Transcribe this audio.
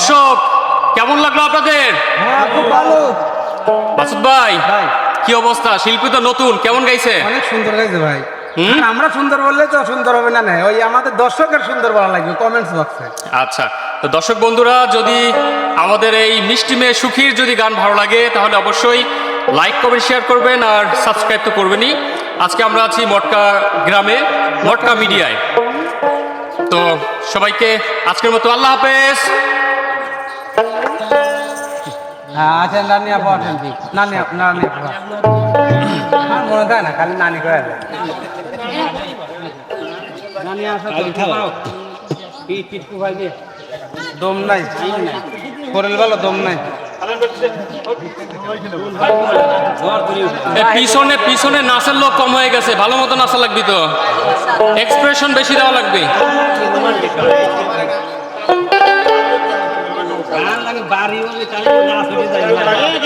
দর্শক কেমন লাগল আপনাদের? হ্যাঁ, মাসুদ ভাই কি অবস্থা? শিল্পী তো নতুন কেমন গাইছে? অনেক সুন্দর গাইছে ভাই। মানে আমরা সুন্দর বললে তো সুন্দর হবে না না। ওই আমাদের দর্শকের সুন্দর বলা লাগবে কমেন্টস বক্সে আচ্ছা তো দর্শক বন্ধুরা যদি আমাদের এই মিষ্টি মেয়ে সুখীর যদি গান ভালো লাগে তাহলে অবশ্যই লাইক কমেন্ট শেয়ার করবেন আর সাবস্ক্রাইব তো করবেনই। আজকে আমরা আছি মটকা গ্রামে মটকা মিডিয়ায়। তো সবাইকে আজকের মতো আল্লাহ হাফেজ। হ্যাঁ আচ্ছা নানি আপা আছেন ঠিক। নানি নানি আপা। আমার মনে থাকে না খালি নানি করে। নানি আসা তো খাও। পিট পিট কুবাই দিয়ে দম নাই শরীর ভালো দম নাই। পিছনে পিছনে নাচের লোক কম হয়ে গেছে। ভালো মতো নাচা লাগবি তো। এক্সপ্রেশন বেশি দেওয়া লাগবে। এই